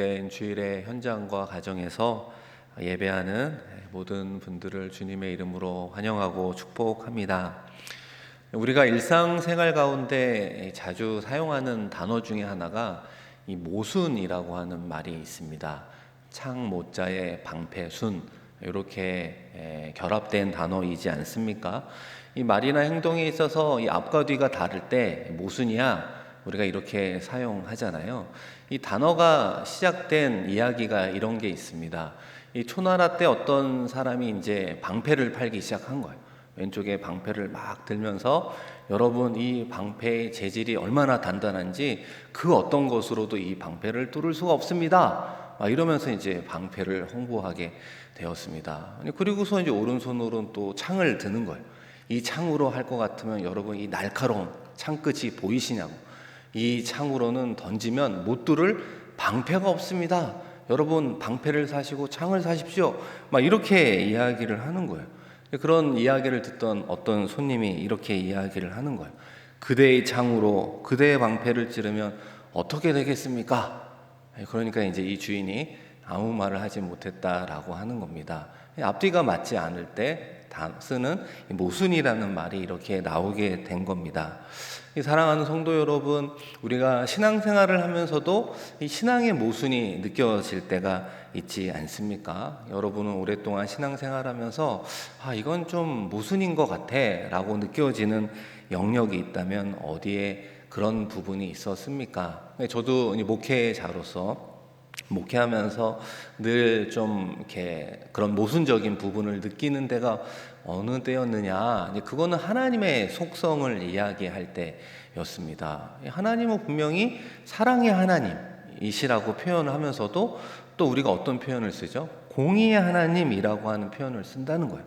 복된 주일의 현장과 가정에서 예배하는 모든 분들을 주님의 이름으로 환영하고 축복합니다. 우리가 일상생활 가운데 자주 사용하는 단어 중에 하나가 이 모순이라고 하는 말이 있습니다. 창 모자에 방패순 이렇게 에, 결합된 단어이지 않습니까? 이 말이나 행동에 있어서 이 앞과 뒤가 다를 때 모순이야 우리가 이렇게 사용하잖아요. 이 단어가 시작된 이야기가 이런 게 있습니다. 이 초나라 때 어떤 사람이 이제 방패를 팔기 시작한 거예요. 왼쪽에 방패를 막 들면서 여러분 이 방패의 재질이 얼마나 단단한지 그 어떤 것으로도 이 방패를 뚫을 수가 없습니다. 막 이러면서 이제 방패를 홍보하게 되었습니다. 그리고서 이제 오른손으로는 또 창을 드는 거예요. 이 창으로 할 것 같으면 여러분 이 날카로운 창끝이 보이시냐고. 이 창으로는 던지면 못 뚫을 방패가 없습니다. 여러분 방패를 사시고 창을 사십시오. 막 이렇게 이야기를 하는 거예요. 그런 이야기를 듣던 어떤 손님이 이렇게 이야기를 하는 거예요. 그대의 창으로 그대의 방패를 찌르면 어떻게 되겠습니까? 그러니까 이제 이 주인이 아무 말을 하지 못했다라고 하는 겁니다. 앞뒤가 맞지 않을 때 쓰는 모순이라는 말이 이렇게 나오게 된 겁니다. 사랑하는 성도 여러분, 우리가 신앙생활을 하면서도 이 신앙의 모순이 느껴질 때가 있지 않습니까? 여러분은 오랫동안 신앙생활하면서 아 이건 좀 모순인 것 같아라고 느껴지는 영역이 있다면 어디에 그런 부분이 있었습니까? 저도 목회자로서 목회하면서 늘 좀 이렇게 그런 모순적인 부분을 느끼는 데가 어느 때였느냐? 그거는 하나님의 속성을 이야기할 때였습니다. 하나님은 분명히 사랑의 하나님이시라고 표현을 하면서도 또 우리가 어떤 표현을 쓰죠? 공의의 하나님이라고 하는 표현을 쓴다는 거예요.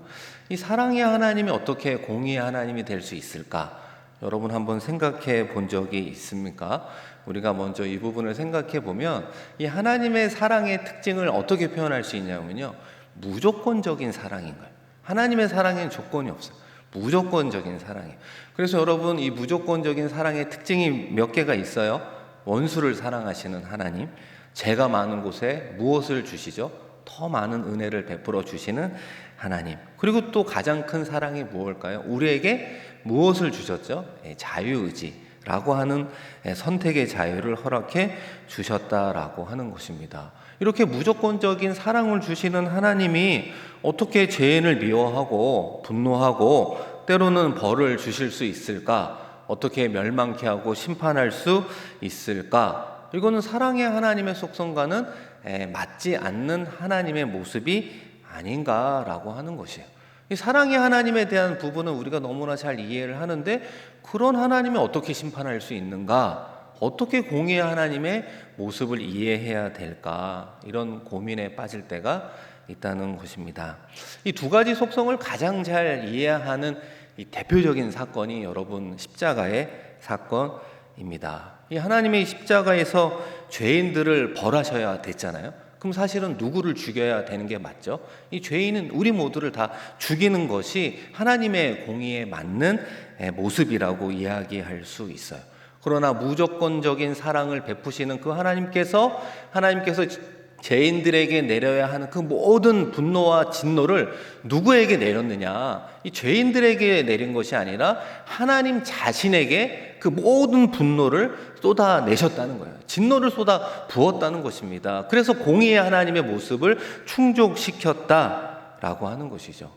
이 사랑의 하나님이 어떻게 공의의 하나님이 될 수 있을까? 여러분 한번 생각해 본 적이 있습니까? 우리가 먼저 이 부분을 생각해 보면 이 하나님의 사랑의 특징을 어떻게 표현할 수 있냐면요. 무조건적인 사랑인 거예요. 하나님의 사랑에는 조건이 없어요. 무조건적인 사랑이에요. 그래서 여러분 이 무조건적인 사랑의 특징이 몇 개가 있어요. 원수를 사랑하시는 하나님, 죄가 많은 곳에 무엇을 주시죠? 더 많은 은혜를 베풀어 주시는 하나님. 그리고 또 가장 큰 사랑이 무엇일까요? 우리에게 무엇을 주셨죠? 예, 자유의지라고 하는 예, 선택의 자유를 허락해 주셨다라고 하는 것입니다. 이렇게 무조건적인 사랑을 주시는 하나님이 어떻게 죄인을 미워하고 분노하고 때로는 벌을 주실 수 있을까? 어떻게 멸망케 하고 심판할 수 있을까? 이거는 사랑의 하나님의 속성과는 맞지 않는 하나님의 모습이 아닌가라고 하는 것이에요. 이 사랑의 하나님에 대한 부분은 우리가 너무나 잘 이해를 하는데 그런 하나님이 어떻게 심판할 수 있는가? 어떻게 공의의 하나님의 모습을 이해해야 될까? 이런 고민에 빠질 때가 있다는 것입니다. 이 두 가지 속성을 가장 잘 이해하는 이 대표적인 사건이 여러분 십자가의 사건입니다. 이 하나님의 십자가에서 죄인들을 벌하셔야 됐잖아요. 그럼 사실은 누구를 죽여야 되는 게 맞죠? 이 죄인은 우리 모두를 다 죽이는 것이 하나님의 공의에 맞는 모습이라고 이야기할 수 있어요. 그러나 무조건적인 사랑을 베푸시는 그 하나님께서 하나님께서 죄인들에게 내려야 하는 그 모든 분노와 진노를 누구에게 내렸느냐? 이 죄인들에게 내린 것이 아니라 하나님 자신에게 그 모든 분노를 쏟아내셨다는 거예요. 진노를 쏟아 부었다는 것입니다. 그래서 공의의 하나님의 모습을 충족시켰다라고 하는 것이죠.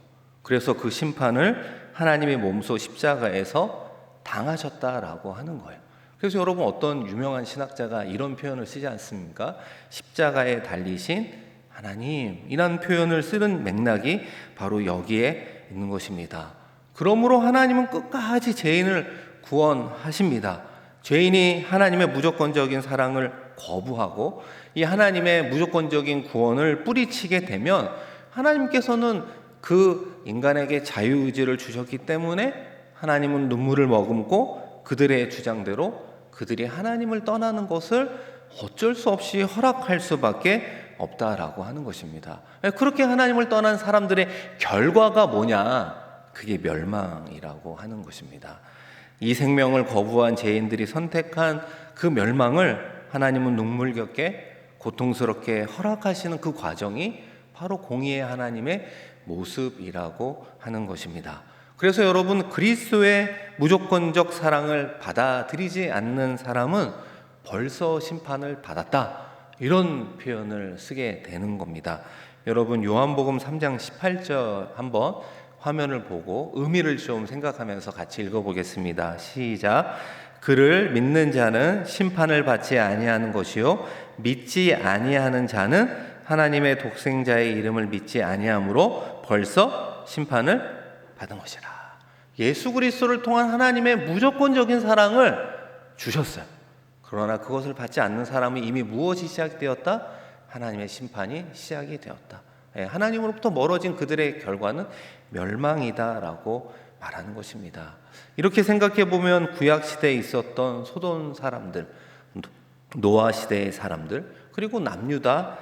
그래서 그 심판을 하나님의 몸소 십자가에서 당하셨다라고 하는 거예요. 그래서 여러분 어떤 유명한 신학자가 이런 표현을 쓰지 않습니까? 십자가에 달리신 하나님이란 표현을 쓰는 맥락이 바로 여기에 있는 것입니다. 그러므로 하나님은 끝까지 죄인을 구원하십니다. 죄인이 하나님의 무조건적인 사랑을 거부하고 이 하나님의 무조건적인 구원을 뿌리치게 되면 하나님께서는 그 인간에게 자유의지를 주셨기 때문에 하나님은 눈물을 머금고 그들의 주장대로 그들이 하나님을 떠나는 것을 어쩔 수 없이 허락할 수밖에 없다라고 하는 것입니다. 그렇게 하나님을 떠난 사람들의 결과가 뭐냐? 그게 멸망이라고 하는 것입니다. 이 생명을 거부한 죄인들이 선택한 그 멸망을 하나님은 눈물겹게 고통스럽게 허락하시는 그 과정이 바로 공의의 하나님의 모습이라고 하는 것입니다. 그래서 여러분 그리스도의 무조건적 사랑을 받아들이지 않는 사람은 벌써 심판을 받았다. 이런 표현을 쓰게 되는 겁니다. 여러분 요한복음 3장 18절 한번 화면을 보고 의미를 좀 생각하면서 같이 읽어 보겠습니다. 시작. 그를 믿는 자는 심판을 받지 아니하는 것이요 믿지 아니하는 자는 하나님의 독생자의 이름을 믿지 아니하므로 벌써 심판을 받은 것이라. 예수 그리스도를 통한 하나님의 무조건적인 사랑을 주셨어요. 그러나 그것을 받지 않는 사람은 이미 무엇이 시작되었다? 하나님의 심판이 시작이 되었다. 예, 하나님으로부터 멀어진 그들의 결과는 멸망이다라고 말하는 것입니다. 이렇게 생각해 보면 구약 시대에 있었던 소돔 사람들, 노아 시대의 사람들, 그리고 남유다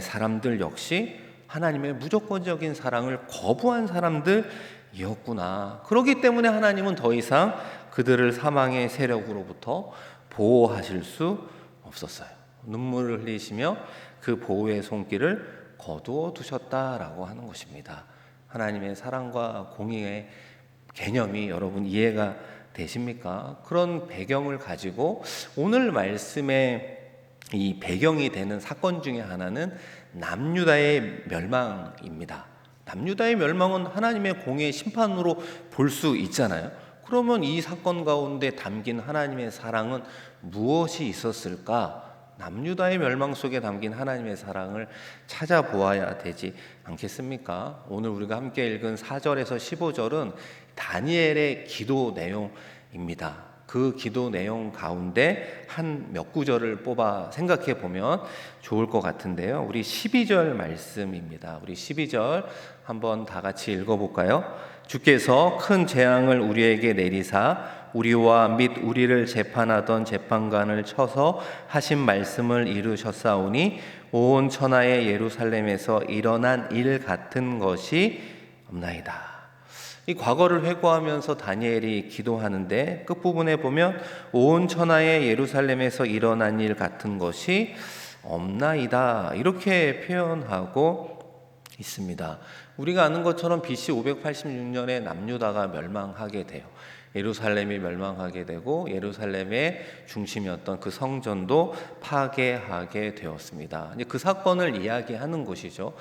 사람들 역시 하나님의 무조건적인 사랑을 거부한 사람들 이었구나. 그렇기 때문에 하나님은 더 이상 그들을 사망의 세력으로부터 보호하실 수 없었어요. 눈물을 흘리시며 그 보호의 손길을 거두어 두셨다라고 하는 것입니다. 하나님의 사랑과 공의의 개념이 여러분 이해가 되십니까? 그런 배경을 가지고 오늘 말씀의 이 배경이 되는 사건 중에 하나는 남유다의 멸망입니다. 남유다의 멸망은 하나님의 공의 심판으로 볼 수 있잖아요. 그러면 이 사건 가운데 담긴 하나님의 사랑은 무엇이 있었을까? 남유다의 멸망 속에 담긴 하나님의 사랑을 찾아보아야 되지 않겠습니까? 오늘 우리가 함께 읽은 4절에서 15절은 다니엘의 기도 내용입니다. 그 기도 내용 가운데 한 몇 구절을 뽑아 생각해 보면 좋을 것 같은데요. 우리 12절 말씀입니다. 우리 12절 한번 다 같이 읽어 볼까요? 주께서 큰 재앙을 우리에게 내리사 우리와 및 우리를 재판하던 재판관을 쳐서 하신 말씀을 이루셨사오니 온 천하의 예루살렘에서 일어난 일 같은 것이 없나이다. 이 과거를 회고하면서 다니엘이 기도하는데 끝부분에 보면 온 천하의 예루살렘에서 일어난 일 같은 것이 없나이다. 이렇게 표현하고 있습니다. 우리가 아는 것처럼 BC 586년에 남유다가 멸망하게 돼요. 예루살렘이 멸망하게 되고 예루살렘의 중심이었던 그 성전도 파괴하게 되었습니다. 그 사건을 이야기하는 것이죠.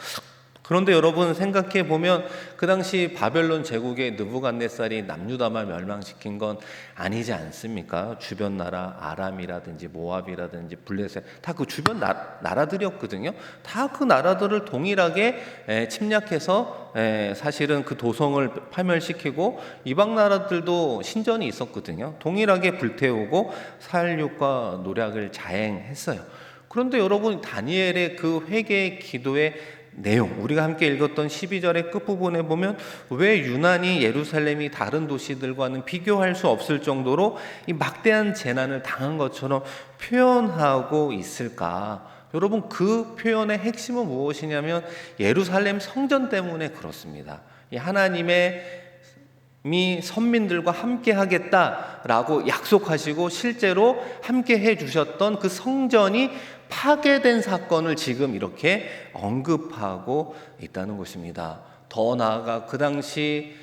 그런데 여러분 생각해 보면 그 당시 바벨론 제국의 느부갓네살이 남유다만 멸망시킨 건 아니지 않습니까? 주변 나라 아람이라든지 모압이라든지 블레셋 다 그 주변 나, 나라들이었거든요. 다 그 나라들을 동일하게 에, 침략해서 에, 사실은 그 도성을 파멸시키고 이방 나라들도 신전이 있었거든요. 동일하게 불태우고 살육과 노략을 자행했어요. 그런데 여러분 다니엘의 그 회개의 기도에 내용 우리가 함께 읽었던 12절의 끝부분에 보면 왜 유난히 예루살렘이 다른 도시들과는 비교할 수 없을 정도로 이 막대한 재난을 당한 것처럼 표현하고 있을까? 여러분 그 표현의 핵심은 무엇이냐면 예루살렘 성전 때문에 그렇습니다. 이 하나님의 미 선민들과 함께 하겠다라고 약속하시고 실제로 함께 해 주셨던 그 성전이 파괴된 사건을 지금 이렇게 언급하고 있다는 것입니다. 더 나아가 그 당시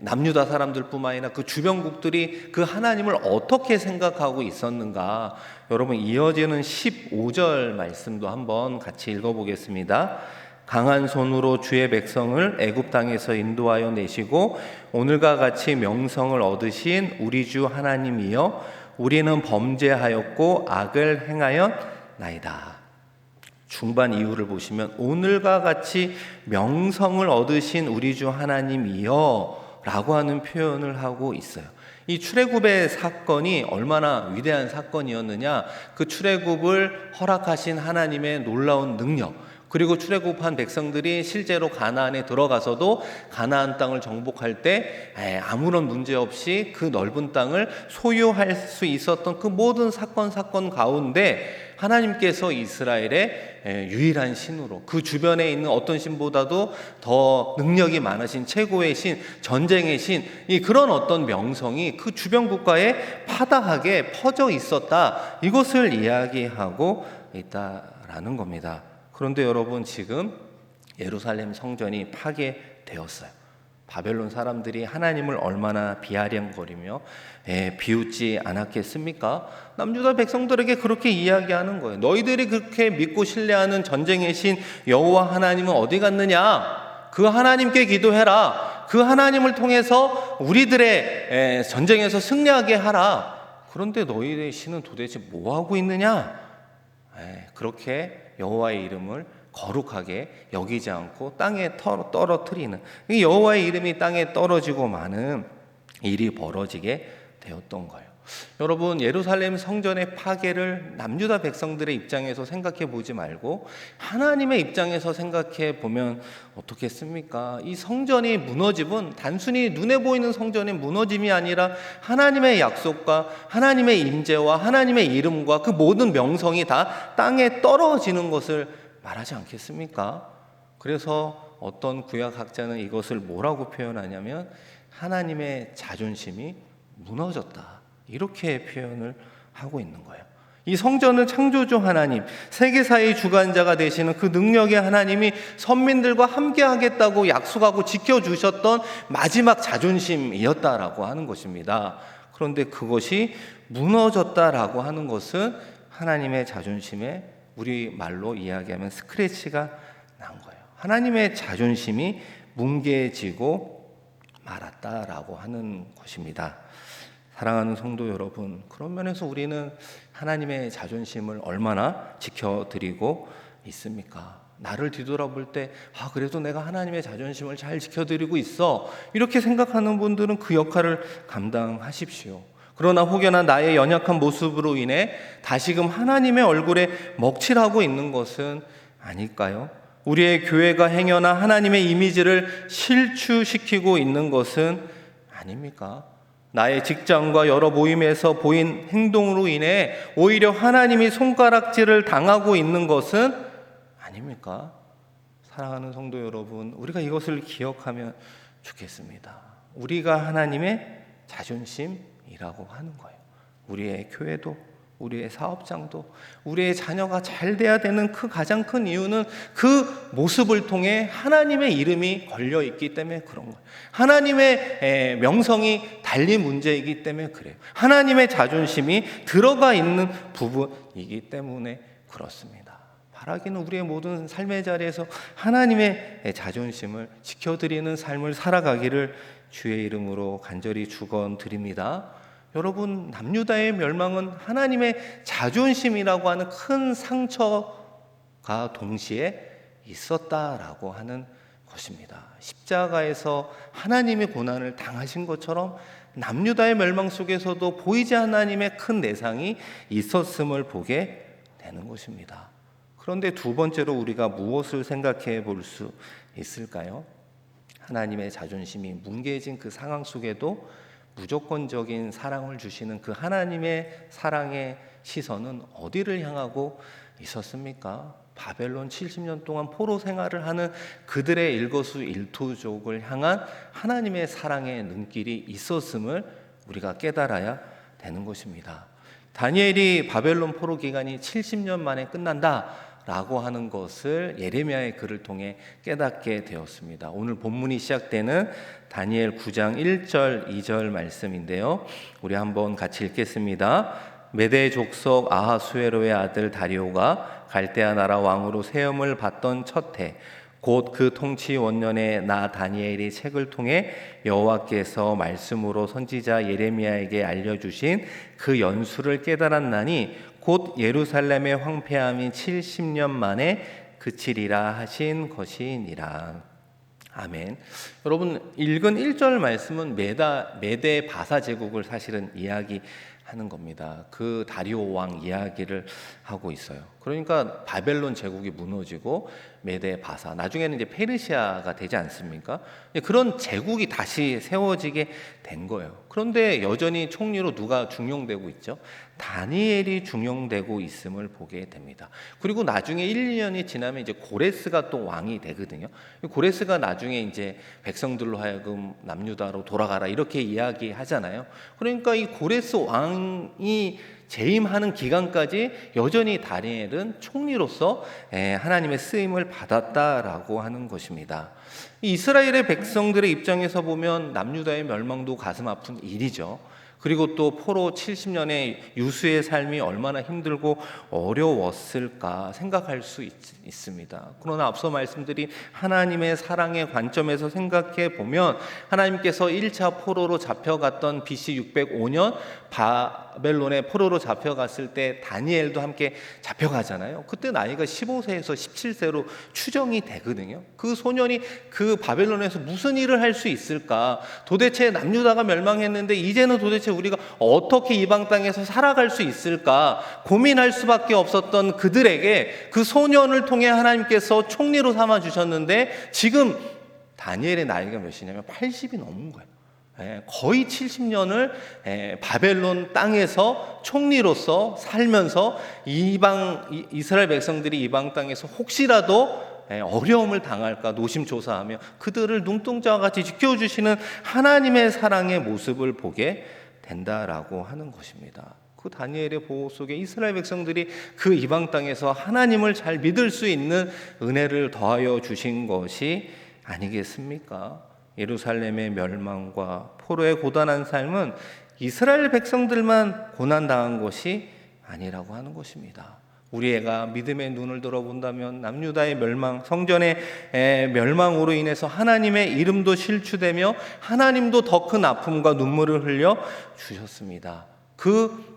남유다 사람들뿐만 아니라 그 주변국들이 그 하나님을 어떻게 생각하고 있었는가 여러분 이어지는 15절 말씀도 한번 같이 읽어보겠습니다. 강한 손으로 주의 백성을 애굽 땅에서 인도하여 내시고 오늘과 같이 명성을 얻으신 우리 주 하나님이여 우리는 범죄하였고 악을 행하였 나이다. 중반 이유를 보시면 오늘과 같이 명성을 얻으신 우리 주 하나님이여 라고 하는 표현을 하고 있어요. 이 출애굽의 사건이 얼마나 위대한 사건이었느냐 그 출애굽을 허락하신 하나님의 놀라운 능력 그리고 출애굽한 백성들이 실제로 가나안에 들어가서도 가나안 땅을 정복할 때 아무런 문제 없이 그 넓은 땅을 소유할 수 있었던 그 모든 사건 사건 가운데 하나님께서 이스라엘의 유일한 신으로 그 주변에 있는 어떤 신보다도 더 능력이 많으신 최고의 신, 전쟁의 신, 이 그런 어떤 명성이 그 주변 국가에 파다하게 퍼져 있었다. 이것을 이야기하고 있다라는 겁니다. 그런데 여러분 지금 예루살렘 성전이 파괴되었어요. 바벨론 사람들이 하나님을 얼마나 비아냥거리며 예, 비웃지 않았겠습니까? 남유다 백성들에게 그렇게 이야기하는 거예요. 너희들이 그렇게 믿고 신뢰하는 전쟁의 신 여호와 하나님은 어디 갔느냐? 그 하나님께 기도해라. 그 하나님을 통해서 우리들의 예, 전쟁에서 승리하게 하라. 그런데 너희의 신은 도대체 뭐 하고 있느냐? 예, 그렇게 여호와의 이름을 거룩하게 여기지 않고 땅에 터- 떨어뜨리는 이 여호와의 이름이 땅에 떨어지고 마는 일이 벌어지게 되었던 거예요. 여러분 예루살렘 성전의 파괴를 남유다 백성들의 입장에서 생각해 보지 말고 하나님의 입장에서 생각해 보면 어떻겠습니까? 이 성전이 무너짐은 단순히 눈에 보이는 성전의 무너짐이 아니라 하나님의 약속과 하나님의 임재와 하나님의 이름과 그 모든 명성이 다 땅에 떨어지는 것을 말하지 않겠습니까? 그래서 어떤 구약학자는 이것을 뭐라고 표현하냐면 하나님의 자존심이 무너졌다. 이렇게 표현을 하고 있는 거예요. 이 성전은 창조주 하나님, 세계사의 주관자가 되시는 그 능력의 하나님이 선민들과 함께 하겠다고 약속하고 지켜주셨던 마지막 자존심이었다라고 하는 것입니다. 그런데 그것이 무너졌다라고 하는 것은 하나님의 자존심에 우리 말로 이야기하면 스크래치가 난 거예요. 하나님의 자존심이 뭉개지고 말았다라고 하는 것입니다. 사랑하는 성도 여러분, 그런 면에서 우리는 하나님의 자존심을 얼마나 지켜드리고 있습니까? 나를 뒤돌아볼 때, 아, 그래도 내가 하나님의 자존심을 잘 지켜드리고 있어. 이렇게 생각하는 분들은 그 역할을 감당하십시오. 그러나 혹여나 나의 연약한 모습으로 인해 다시금 하나님의 얼굴에 먹칠하고 있는 것은 아닐까요? 우리의 교회가 행여나 하나님의 이미지를 실추시키고 있는 것은 아닙니까? 나의 직장과 여러 모임에서 보인 행동으로 인해 오히려 하나님이 손가락질을 당하고 있는 것은 아닙니까? 사랑하는 성도 여러분, 우리가 이것을 기억하면 좋겠습니다. 우리가 하나님의 자존심 이라고 하는 거예요. 우리의 교회도 우리의 사업장도 우리의 자녀가 잘 돼야 되는 그 가장 큰 이유는 그 모습을 통해 하나님의 이름이 걸려 있기 때문에 그런 거예요. 하나님의 에, 명성이 달린 문제이기 때문에 그래요. 하나님의 자존심이 들어가 있는 부분이기 때문에 그렇습니다. 바라기는 우리의 모든 삶의 자리에서 하나님의 자존심을 지켜드리는 삶을 살아가기를 주의 이름으로 간절히 축원드립니다. 여러분 남유다의 멸망은 하나님의 자존심이라고 하는 큰 상처가 동시에 있었다라고 하는 것입니다. 십자가에서 하나님의 고난을 당하신 것처럼 남유다의 멸망 속에서도 보이지 하나님의 큰 내상이 있었음을 보게 되는 것입니다. 그런데 두 번째로 우리가 무엇을 생각해 볼 수 있을까요? 하나님의 자존심이 뭉개진 그 상황 속에도 무조건적인 사랑을 주시는 그 하나님의 사랑의 시선은 어디를 향하고 있었습니까? 바벨론 70년 동안 포로 생활을 하는 그들의 일거수 일투족을 향한 하나님의 사랑의 눈길이 있었음을 우리가 깨달아야 되는 것입니다. 다니엘이 바벨론 포로 기간이 70년 만에 끝난다. 라고 하는 것을 예레미야의 글을 통해 깨닫게 되었습니다. 오늘 본문이 시작되는 다니엘 9장 1절 2절 말씀인데요. 우리 한번 같이 읽겠습니다. 메대 족속 아하수에로의 아들 다리오가 갈대아 나라 왕으로 세움을 받던 첫 해 곧그 통치 원년에 나 다니엘이 책을 통해 여호와께서 말씀으로 선지자 예레미야에게 알려주신 그 연수를 깨달았나니 곧 예루살렘의 황폐함이 70년 만에 그치리라 하신 것이니라. 아멘. 여러분 읽은 1절 말씀은 메다 메대 바사 제국을 사실은 이야기하는 겁니다. 그 다리오 왕 이야기를 하고 있어요. 그러니까 바벨론 제국이 무너지고 메대 바사 나중에는 이제 페르시아가 되지 않습니까? 그런 제국이 다시 세워지게 된 거예요. 그런데 여전히 총리로 누가 중용되고 있죠? 다니엘이 중용되고 있음을 보게 됩니다. 그리고 나중에 1, 2년이 지나면 이제 고레스가 또 왕이 되거든요. 고레스가 나중에 이제 백성들로 하여금 남유다로 돌아가라 이렇게 이야기하잖아요. 그러니까 이 고레스 왕이 재임하는 기간까지 여전히 다니엘은 총리로서 예, 하나님의 쓰임을 받았다라고 하는 것입니다. 이 이스라엘의 백성들의 입장에서 보면 남유다의 멸망도 가슴 아픈 일이죠. 그리고 또 포로 70년의 유수의 삶이 얼마나 힘들고 어려웠을까 생각할 수 있, 습니다 그러나 앞서 말씀드린 하나님의 사랑의 관점에서 생각해 보면 하나님께서 1차 포로로 잡혀갔던 BC 605년 바 벨론의 포로로 잡혀갔을 때 다니엘도 함께 잡혀가잖아요. 그때 나이가 15세에서 17세로 추정이 되거든요. 그 소년이 그 바벨론에서 무슨 일을 할 수 있을까? 도대체 남유다가 멸망했는데 이제는 도대체 우리가 어떻게 이방 땅에서 살아갈 수 있을까? 고민할 수밖에 없었던 그들에게 그 소년을 통해 하나님께서 총리로 삼아 주셨는데 지금 다니엘의 나이가 몇이냐면 80이 넘은 거예요. 예, 거의 70년을 예, 바벨론 땅에서 총리로서 살면서 이방 이- 이스라엘 백성들이 이방 땅에서 혹시라도 예, 어려움을 당할까 노심초사하며 그들을 눈동자와 같이 지켜주시는 하나님의 사랑의 모습을 보게 된다라고 하는 것입니다. 그 다니엘의 보호 속에 이스라엘 백성들이 그 이방 땅에서 하나님을 잘 믿을 수 있는 은혜를 더하여 주신 것이 아니겠습니까? 예루살렘의 멸망과 포로의 고단한 삶은 이스라엘 백성들만 고난 당한 것이 아니라고 하는 것입니다. 우리 애가 믿음의 눈을 들어본다면 남유다의 멸망, 성전의 에, 멸망으로 인해서 하나님의 이름도 실추되며 하나님도 더 큰 아픔과 눈물을 흘려 주셨습니다. 그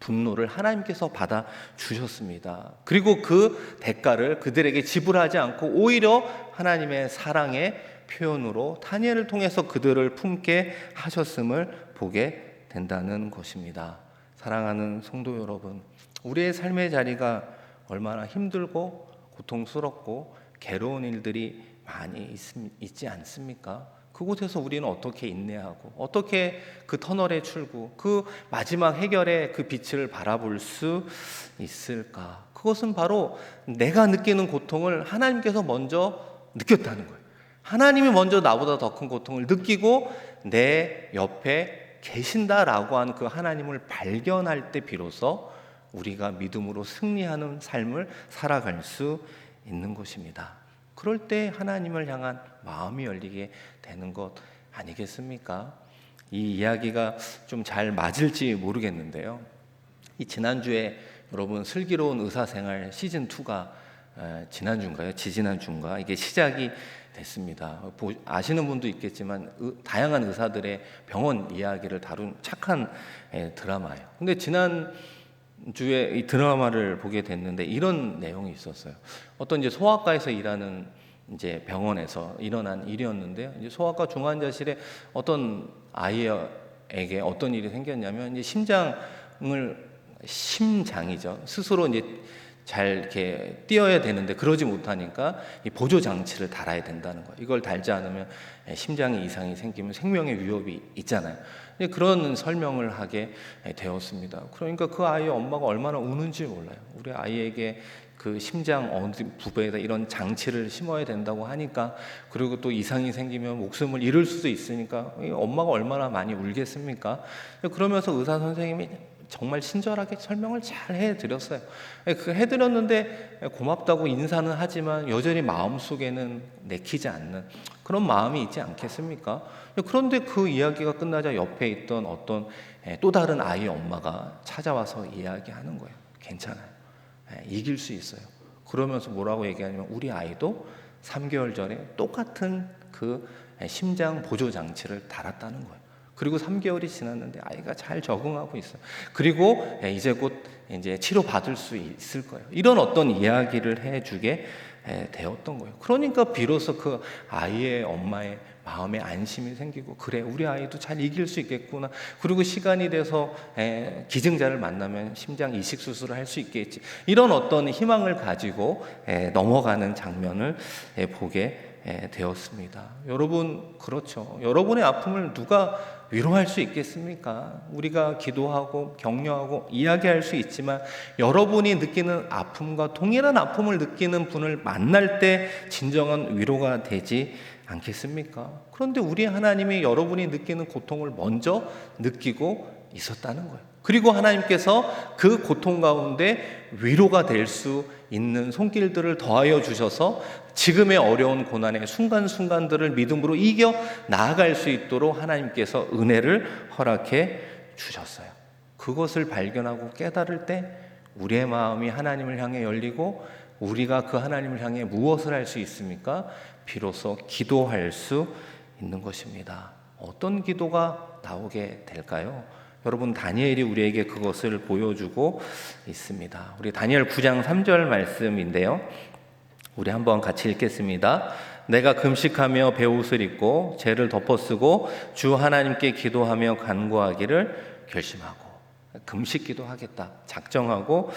분노를 하나님께서 받아 주셨습니다. 그리고 그 대가를 그들에게 지불하지 않고 오히려 하나님의 사랑의 표현으로 다니엘을 통해서 그들을 품게 하셨음을 보게 된다는 것입니다. 사랑하는 성도 여러분, 우리의 삶의 자리가 얼마나 힘들고 고통스럽고 괴로운 일들이 많이 있, 있지 않습니까? 그곳에서 우리는 어떻게 인내하고 어떻게 그 터널의 출구, 그 마지막 해결의 그 빛을 바라볼 수 있을까? 그것은 바로 내가 느끼는 고통을 하나님께서 먼저 느꼈다는 거예요. 하나님이 먼저 나보다 더 큰 고통을 느끼고 내 옆에 계신다라고 하는 그 하나님을 발견할 때 비로소 우리가 믿음으로 승리하는 삶을 살아갈 수 있는 것입니다. 그럴 때 하나님을 향한 마음이 열리게 되는 것 아니겠습니까? 이 이야기가 좀 잘 맞을지 모르겠는데요. 이 지난주에 여러분 슬기로운 의사생활 시즌 2가 지난 주인가요? 지지난 주인가? 이게 시작이 됐습니다. 보- 아시는 분도 있겠지만 의- 다양한 의사들의 병원 이야기를 다룬 착한 에, 드라마예요. 근데 지난 주에 이 드라마를 보게 됐는데 이런 내용이 있었어요. 어떤 이제 소아과에서 일하는 이제 병원에서 일어난 일이었는데요. 이제 소아과 중환자실에 어떤 아이에게 어떤 일이 생겼냐면 이제 심장을 심장이죠. 스스로 이제 잘 이렇게 뛰어야 되는데 그러지 못하니까 이 보조 장치를 달아야 된다는 거예요. 이걸 달지 않으면 심장에 이상이 생기면 생명의 위협이 있잖아요. 그런 설명을 하게 되었습니다. 그러니까 그 아이의 엄마가 얼마나 우는지 몰라요. 우리 아이에게 그 심장 어디 부분에다 이런 장치를 심어야 된다고 하니까 그리고 또 이상이 생기면 목숨을 잃을 수도 있으니까 이 엄마가 얼마나 많이 울겠습니까? 그러면서 의사 선생님이 정말 친절하게 설명을 잘 해드렸어요. 그 해드렸는데 고맙다고 인사는 하지만 여전히 마음 속에는 내키지 않는 그런 마음이 있지 않겠습니까? 그런데 그 이야기가 끝나자 옆에 있던 어떤 또 다른 아이의 엄마가 찾아와서 이야기하는 거예요. 괜찮아요. 예, 이길 수 있어요. 그러면서 뭐라고 얘기하냐면 우리 아이도 3개월 전에 똑같은 그 심장 보조 장치를 달았다는 거예요. 그리고 3개월이 지났는데 아이가 잘 적응하고 있어요. 그리고 예, 이제 곧 이제 치료 받을 수 있을 거예요. 이런 어떤 이야기를 해주게 예, 되었던 거예요. 그러니까 비로소 그 아이의 엄마의 마음에 안심이 생기고 그래 우리 아이도 잘 이길 수 있겠구나. 그리고 시간이 돼서 에, 기증자를 만나면 심장 이식 수술을 할 수 있겠지. 이런 어떤 희망을 가지고 에, 넘어가는 장면을 에, 보게 에, 되었습니다. 여러분 그렇죠. 여러분의 아픔을 누가 위로할 수 있겠습니까? 우리가 기도하고 격려하고 이야기할 수 있지만 여러분이 느끼는 아픔과 동일한 아픔을 느끼는 분을 만날 때 진정한 위로가 되지 않겠습니까? 그런데 우리 하나님이 여러분이 느끼는 고통을 먼저 느끼고 있었다는 거예요. 그리고 하나님께서 그 고통 가운데 위로가 될 수 있는 손길들을 더하여 주셔서 지금의 어려운 고난의 순간순간들을 믿음으로 이겨 나아갈 수 있도록 하나님께서 은혜를 허락해 주셨어요. 그것을 발견하고 깨달을 때 우리의 마음이 하나님을 향해 열리고 우리가 그 하나님을 향해 무엇을 할 수 있습니까? 비로소 기도할 수 있는 것입니다. 어떤 기도가 나오게 될까요? 여러분 다니엘이 우리에게 그것을 보여주고 있습니다. 우리 다니엘 9장 3절 말씀인데요. 우리 한번 같이 읽겠습니다. 내가 금식하며 배옷을 입고 죄를 덮어쓰고 주 하나님께 기도하며 간구하기를 결심하고 금식 기도하겠다 작정하고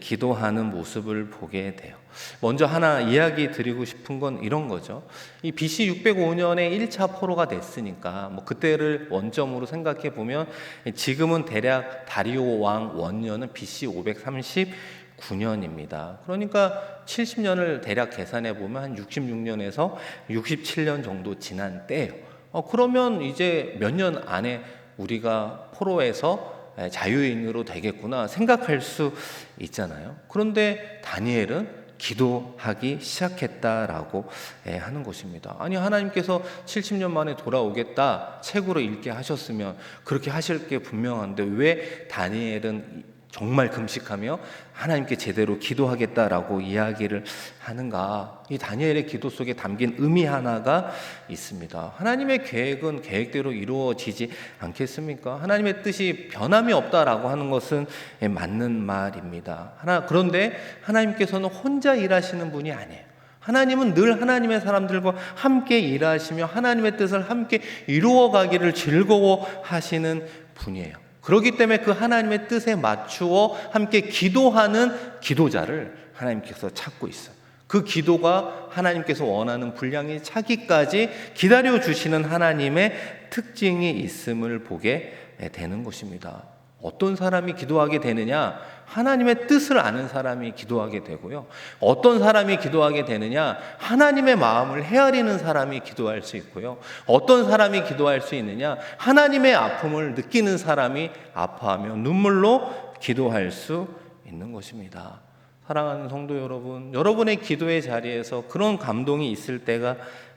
기도하는 모습을 보게 돼요. 먼저 하나 이야기 드리고 싶은 건 이런 거죠. 이 BC 605년에 1차 포로가 됐으니까 뭐 그때를 원점으로 생각해 보면 지금은 대략 다리오 왕 원년은 BC 539년입니다. 그러니까 70년을 대략 계산해 보면 한 66년에서 67년 정도 지난 때예요. 어, 그러면 이제 몇 년 안에 우리가 포로에서 자유인으로 되겠구나 생각할 수 있잖아요. 그런데 다니엘은 기도하기 시작했다라고 하는 것입니다. 아니 하나님께서 70년 만에 돌아오겠다 책으로 읽게 하셨으면 그렇게 하실 게 분명한데 왜 다니엘은 정말 금식하며 하나님께 제대로 기도하겠다라고 이야기를 하는가? 이 다니엘의 기도 속에 담긴 의미 하나가 있습니다. 하나님의 계획은 계획대로 이루어지지 않겠습니까? 하나님의 뜻이 변함이 없다라고 하는 것은 맞는 말입니다. 하나 그런데 하나님께서는 혼자 일하시는 분이 아니에요. 하나님은 늘 하나님의 사람들과 함께 일하시며 하나님의 뜻을 함께 이루어 가기를 즐거워하시는 분이에요. 그렇기 때문에 그 하나님의 뜻에 맞추어 함께 기도하는 기도자를 하나님께서 찾고 있어요. 그 기도가 하나님께서 원하는 분량이 차기까지 기다려 주시는 하나님의 특징이 있음을 보게 되는 것입니다. 어떤 사람이 기도하게 되느냐? 하나님의 뜻을 아는 사람이 기도하게 되고요. 어떤 사람이 기도하게 되느냐? 하나님의 마음을 헤아리는 사람이 기도할 수 있고요. 어떤 사람이 기도할 수 있느냐? 하나님의 아픔을 느끼는 사람이 아파하며 눈물로 기도할 수 있는 것입니다. 사랑하는 성도 여러분, 여러분의 기도의 자리에서 그런 감동이 있을 때가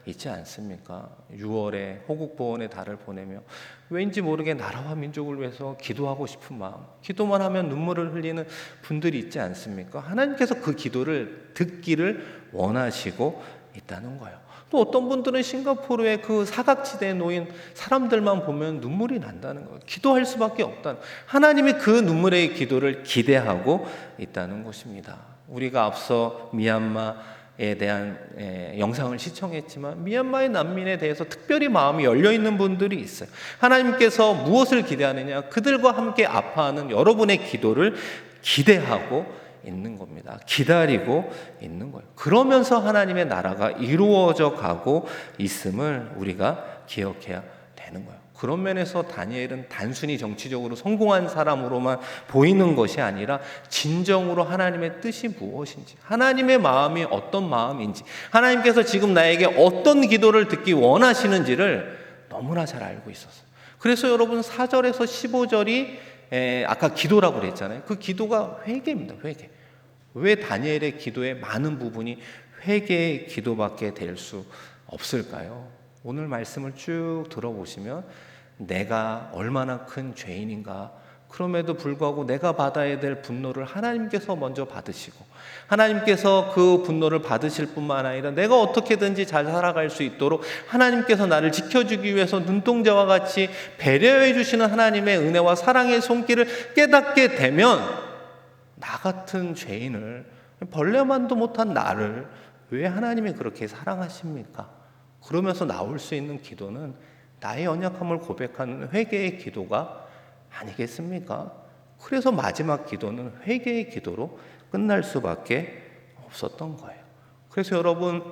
있지 않습니까? 6월에 호국보원의 달을 보내며 왠지 모르게 나라와 민족을 위해서 기도하고 싶은 마음, 기도만 하면 눈물을 흘리는 분들이 있지 않습니까? 하나님께서 그 기도를 듣기를 원하시고 있다는 거예요. 또 어떤 분들은 싱가포르의 그 사각지대에 놓인 사람들만 보면 눈물이 난다는 거예요. 기도할 수밖에 없다는 하나님이 그 눈물의 기도를 기대하고 있다는 것입니다. 우리가 앞서 미얀마에 대한 영상을 시청했지만 미얀마의 난민에 대해서 특별히 마음이 열려 있는 분들이 있어요. 하나님께서 무엇을 기대하느냐? 그들과 함께 아파하는 여러분의 기도를 기대하고 있는 겁니다. 기다리고 있는 거예요. 그러면서 하나님의 나라가 이루어져 가고 있음을 우리가 기억해야 되는 거예요. 그런 면에서 다니엘은 단순히 정치적으로 성공한 사람으로만 보이는 것이 아니라 진정으로 하나님의 뜻이 무엇인지, 하나님의 마음이 어떤 마음인지, 하나님께서 지금 나에게 어떤 기도를 듣기 원하시는지를 너무나 잘 알고 있었어요. 그래서 여러분 4절에서 15절이 에, 아까 기도라고 그랬잖아요. 그 기도가 회개입니다. 회개. 왜 다니엘의 기도의 많은 부분이 회개의 기도밖에 될 수 없을까요? 오늘 말씀을 쭉 들어보시면 내가 얼마나 큰 죄인인가 그럼에도 불구하고 내가 받아야 될 분노를 하나님께서 먼저 받으시고 하나님께서 그 분노를 받으실 뿐만 아니라 내가 어떻게든지 잘 살아갈 수 있도록 하나님께서 나를 지켜주기 위해서 눈동자와 같이 배려해 주시는 하나님의 은혜와 사랑의 손길을 깨닫게 되면 나 같은 죄인을 벌레만도 못한 나를 왜 하나님이 그렇게 사랑하십니까? 그러면서 나올 수 있는 기도는 나의 연약함을 고백하는 회개의 기도가 아니겠습니까? 그래서 마지막 기도는 회개의 기도로 끝날 수밖에 없었던 거예요. 그래서 여러분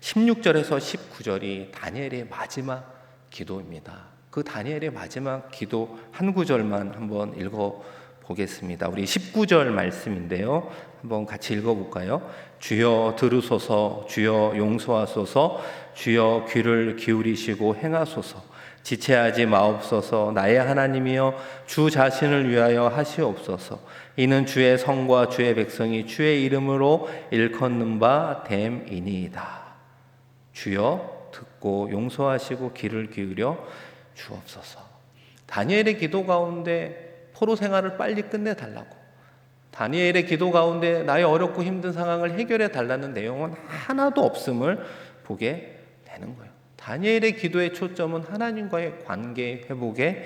16절에서 19절이 다니엘의 마지막 기도입니다. 그 다니엘의 마지막 기도 한 구절만 한번 읽어 보겠습니다. 우리 19절 말씀인데요. 한번 같이 읽어 볼까요? 주여 들으소서 주여 용서하소서 주여 귀를 기울이시고 행하소서. 지체하지 마옵소서. 나의 하나님이여 주 자신을 위하여 하시옵소서. 이는 주의 성과 주의 백성이 주의 이름으로 일컫는 바 됨이니이다. 주여 듣고 용서하시고 귀를 기울여 주옵소서. 다니엘의 기도 가운데 포로 생활을 빨리 끝내 달라고. 다니엘의 기도 가운데 나의 어렵고 힘든 상황을 해결해 달라는 내용은 하나도 없음을 보게 되는 거예요. 다니엘의 기도의 초점은 하나님과의 관계 회복에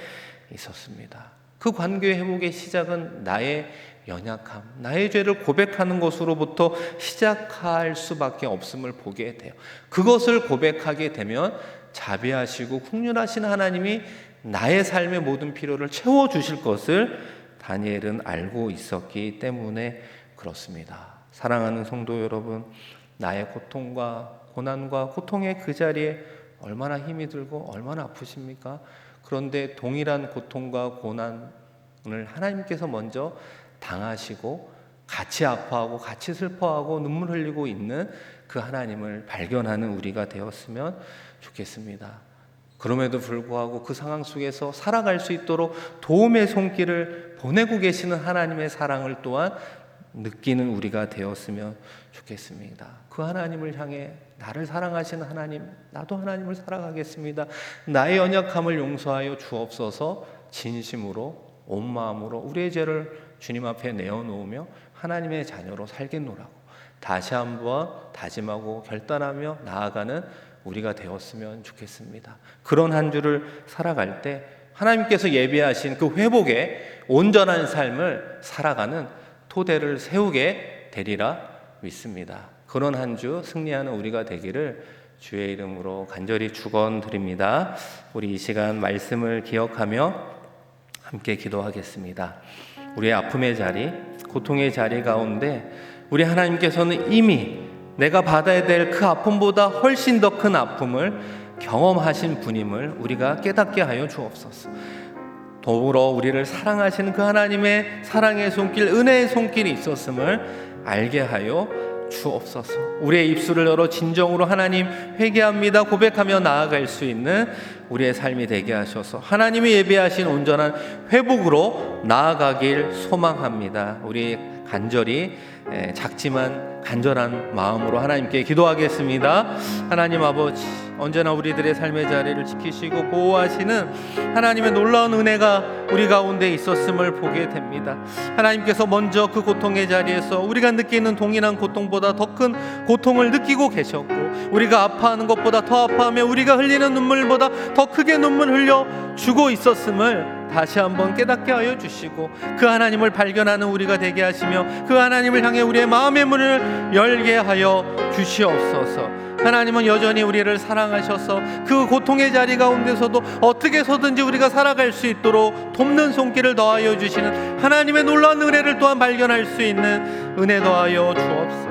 있었습니다. 그 관계 회복의 시작은 나의 연약함, 나의 죄를 고백하는 것으로부터 시작할 수밖에 없음을 보게 돼요. 그것을 고백하게 되면 자비하시고 국률하신 하나님이 나의 삶의 모든 필요를 채워 주실 것을 다니엘은 알고 있었기 때문에 그렇습니다. 사랑하는 성도 여러분, 나의 고통과 고난과 고통의 그 자리에 얼마나 힘이 들고 얼마나 아프십니까? 그런데 동일한 고통과 고난을 하나님께서 먼저 당하시고 같이 아파하고 같이 슬퍼하고 눈물 흘리고 있는 그 하나님을 발견하는 우리가 되었으면 좋겠습니다. 그럼에도 불구하고 그 상황 속에서 살아갈 수 있도록 도움의 손길을 보내고 계시는 하나님의 사랑을 또한 느끼는 우리가 되었으면 좋겠습니다. 그 하나님을 향해 나를 사랑하시는 하나님, 나도 하나님을 사랑하겠습니다. 나의 연약함을 용서하여 주옵소서 진심으로 온 마음으로 우리의 죄를 주님 앞에 내어놓으며 하나님의 자녀로 살겠노라고 다시 한번 다짐하고 결단하며 나아가는 우리가 되었으면 좋겠습니다. 그런 한 주를 살아갈 때 하나님께서 예비하신 그 회복의 온전한 삶을 살아가는 토대를 세우게 되리라 믿습니다. 그런 한 주 승리하는 우리가 되기를 주의 이름으로 간절히 축원드립니다. 우리 이 시간 말씀을 기억하며 함께 기도하겠습니다. 우리의 아픔의 자리, 고통의 자리 가운데 우리 하나님께서는 이미 내가 받아야 될 그 아픔보다 훨씬 더 큰 아픔을 경험하신 분임을 우리가 깨닫게 하여 주옵소서. 더불어 우리를 사랑하시는 그 하나님의 사랑의 손길, 은혜의 손길이 있었음을 알게 하여 주옵소서. 우리의 입술을 열어 진정으로 하나님 회개합니다 고백하며 나아갈 수 있는 우리의 삶이 되게 하셔서 하나님이 예비하신 온전한 회복으로 나아가길 소망합니다. 우리 간절히 작지만 간절한 마음으로 하나님께 기도하겠습니다. 하나님 아버지, 언제나 우리들의 삶의 자리를 지키시고 보호하시는 하나님의 놀라운 은혜가 우리 가운데 있었음을 보게 됩니다. 하나님께서 먼저 그 고통의 자리에서 우리가 느끼는 동일한 고통보다 더 큰 고통을 느끼고 계셨고, 우리가 아파하는 것보다 더 아파하며 우리가 흘리는 눈물보다 더 크게 눈물 흘려 주고 있었음을 다시 한번 깨닫게 하여 주시고 그 하나님을 발견하는 우리가 되게 하시며 그 하나님을 향해 우리의 마음의 문을 열게 하여 주시옵소서. 하나님은 여전히 우리를 사랑하셔서 그 고통의 자리 가운데서도 어떻게 서든지 우리가 살아갈 수 있도록 돕는 손길을 더하여 주시는 하나님의 놀라운 은혜를 또한 발견할 수 있는 은혜 더하여 주옵소서.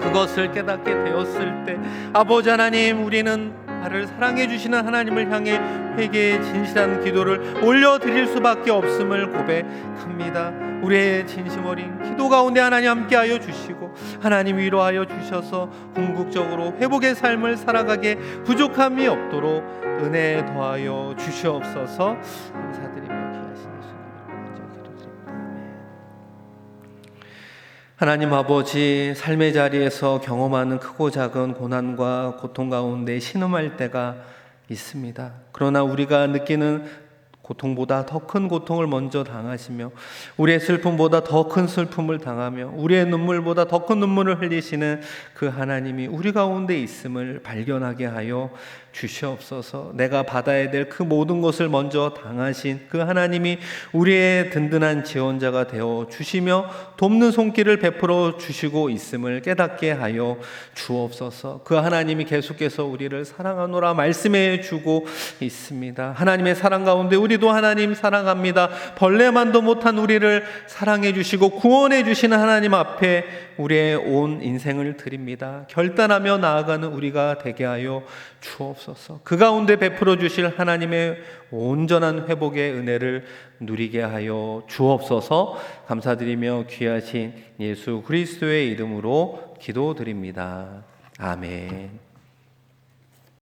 그것을 깨닫게 되었을 때 아버지 하나님 우리는 나를 사랑해 주시는 하나님을 향해 회개의 진실한 기도를 올려드릴 수밖에 없음을 고백합니다. 우리의 진심 어린 기도 가운데 하나님 함께하여 주시고 하나님 위로하여 주셔서 궁극적으로 회복의 삶을 살아가게 부족함이 없도록 은혜 더하여 주시옵소서 감사드리며 귀 하나님 아버지 삶의 자리에서 경험하는 크고 작은 고난과 고통 가운데 신음할 때가 있습니다. 그러나 우리가 느끼는 고통보다 더 큰 고통을 먼저 당하시며 우리의 슬픔보다 더 큰 슬픔을 당하며 우리의 눈물보다 더 큰 눈물을 흘리시는 그 하나님이 우리 가운데 있음을 발견하게 하여 주시옵소서. 내가 받아야 될 그 모든 것을 먼저 당하신 그 하나님이 우리의 든든한 지원자가 되어 주시며 돕는 손길을 베풀어 주시고 있음을 깨닫게 하여 주옵소서. 그 하나님이 계속해서 우리를 사랑하노라 말씀해 주고 있습니다. 하나님의 사랑 가운데 우리도 하나님 사랑합니다. 벌레만도 못한 우리를 사랑해 주시고 구원해 주시는 하나님 앞에 우리의 온 인생을 드립니다. 결단하며 나아가는 우리가 되게 하여 주옵소서. 그 가운데 베풀어 주실 하나님의 온전한 회복의 은혜를 누리게 하여 주옵소서. 감사드리며 귀하신 예수 그리스도의 이름으로 기도드립니다. 아멘.